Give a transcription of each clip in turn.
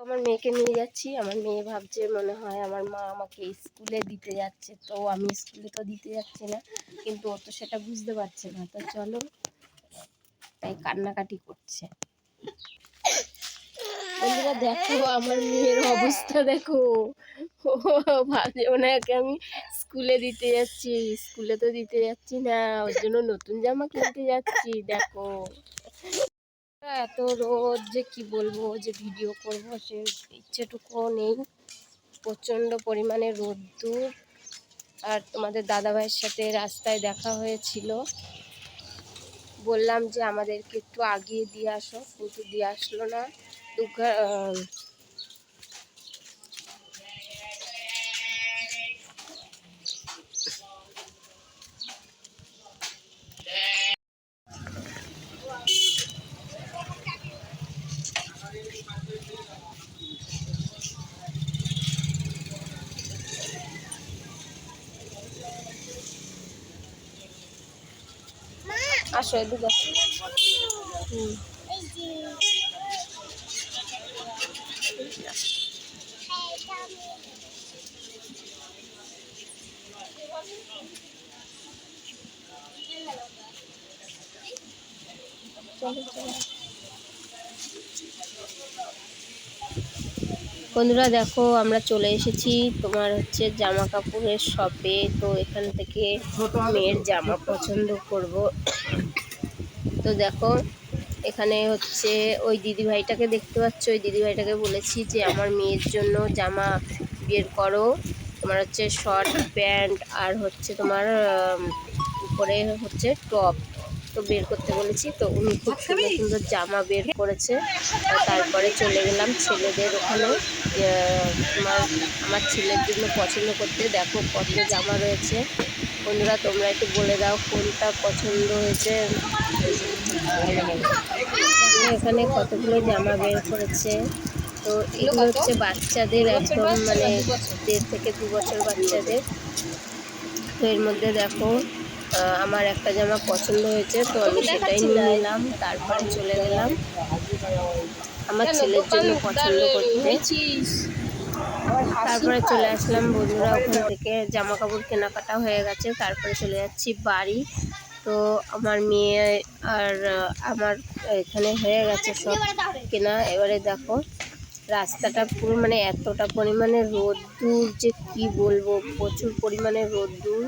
আমার মেয়েকে নিয়ে যাচ্ছি। আমার মেয়ে ভাবছে মনে হয় আমার মা আমাকে স্কুলে দিতে যাচ্ছে, তো আমি স্কুলে তো দিতে যাচ্ছি না, কিন্তু ও তো সেটা বুঝতে পারছে না। তো চলো, তাই কান্নাকাটি করছে। দেখো আমার মেয়ের অবস্থা, দেখো। ও ভাবছে ওনাকে আমি স্কুলে দিতে যাচ্ছি, স্কুলে তো দিতে যাচ্ছি না, ওর জন্য নতুন জামা কিনতে যাচ্ছি, দেখো। এত রোদ যে কি বলব, যে ভিডিও করব, সে ইচ্ছেটুকুও নেই। প্রচণ্ড পরিমাণে রোদ্দুর। আর তোমাদের দাদাভাইয়ের সাথে রাস্তায় দেখা হয়েছিল। বললাম যে, আমাদেরকে একটু আগিয়ে দিয়ে আসো। কিন্তু দিয়ে আসলো না। দুঃখ আসো এদিকে আসো। হুম চলো চলো বন্ধুরা দেখো, আমরা চলে এসেছি তোমার হচ্ছে জামা কাপড়ের শপে। তো এখান থেকে মেয়ের জামা পছন্দ করব। তো দেখো, এখানে হচ্ছে ওই দিদিভাইটাকে দেখতে পাচ্ছ। ওই দিদিভাইটাকে বলেছি যে, আমার মেয়ের জন্য জামা বের করো। তোমার হচ্ছে শর্ট প্যান্ট আর হচ্ছে তোমার উপরে হচ্ছে টপ তো বের করতে বলেছি। তো উনি খুব সুন্দর সুন্দর জামা বের করেছে। তারপরে চলে গেলাম ছেলেদের ওখানে। আহ, তোমার আমার ছেলের জন্য পছন্দ করতে দেখো কত জামা রয়েছে। বন্ধুরা তোমরা একটু বলে দাও কোনটা পছন্দ হয়েছে। এখানে কতগুলো জামা বের করেছে। তো এগুলো হচ্ছে বাচ্চাদের একদম মানে দেড় থেকে দু বছর বাচ্চাদের। তো এর মধ্যে দেখো আমার একটা জামা পছন্দ হয়েছে তো আমি সেটাই নিয়ে নিলাম তারপরে চলে গেলাম। আমার ছেলের জন্য পছন্দ করতে। তারপরে চলে আসলাম বন্ধুরা ওখান থেকে জামা কাপড় কেনাকাটা হয়ে গেছে তারপরে চলে যাচ্ছি বাড়ি। তো আমার মেয়ে আর আমার এখানে হয়ে গেছে সব কেনা। এবারে দেখো রাস্তাটা পুরো মানে এতটা পরিমাণে রোদ্দুর যে কি বলব প্রচুর পরিমাণে রোদ্দুর।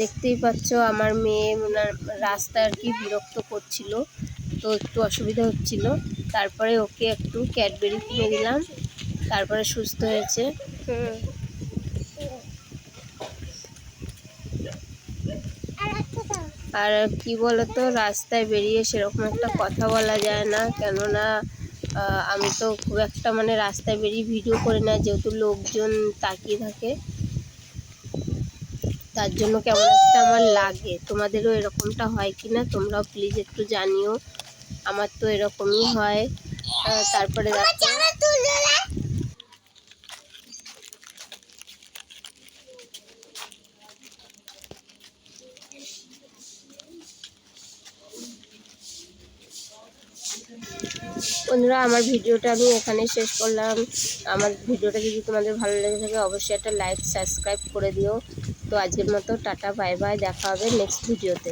দেখতেই পাচ্ছ আমার মেয়ে ওনার রাস্তা আর কি বিরক্ত করছিল তো একটু অসুবিধা হচ্ছিল। তারপরে ওকে একটু ক্যাডবেরি কিনে দিলাম তারপরে সুস্থ হয়েছে। আর কি বলতো রাস্তায় বেরিয়ে সেরকম একটা কথা বলা যায় না কেননা আমি তো খুব একটা মানে রাস্তায় বেরিয়ে ভিডিও করি না যেহেতু লোকজন তাকিয়ে থাকে। তার জন্য কেমন একটা আমার লাগে। তোমাদেরও এরকমটা হয় কি না তোমরাও প্লিজ একটু জানিও। আমার তো এরকমই হয়। তারপরে দেখো। বন্ধুরা, আমার ভিডিওটা আমি এখানে শেষ করলাম। আমার ভিডিওটা যদি তোমাদের ভালো লেগে থাকে, অবশ্যই একটা লাইক সাবস্ক্রাইব করে দিও। তো আজকের মতো টাটা বাই বাই দেখা হবে নেক্সট ভিডিওতে।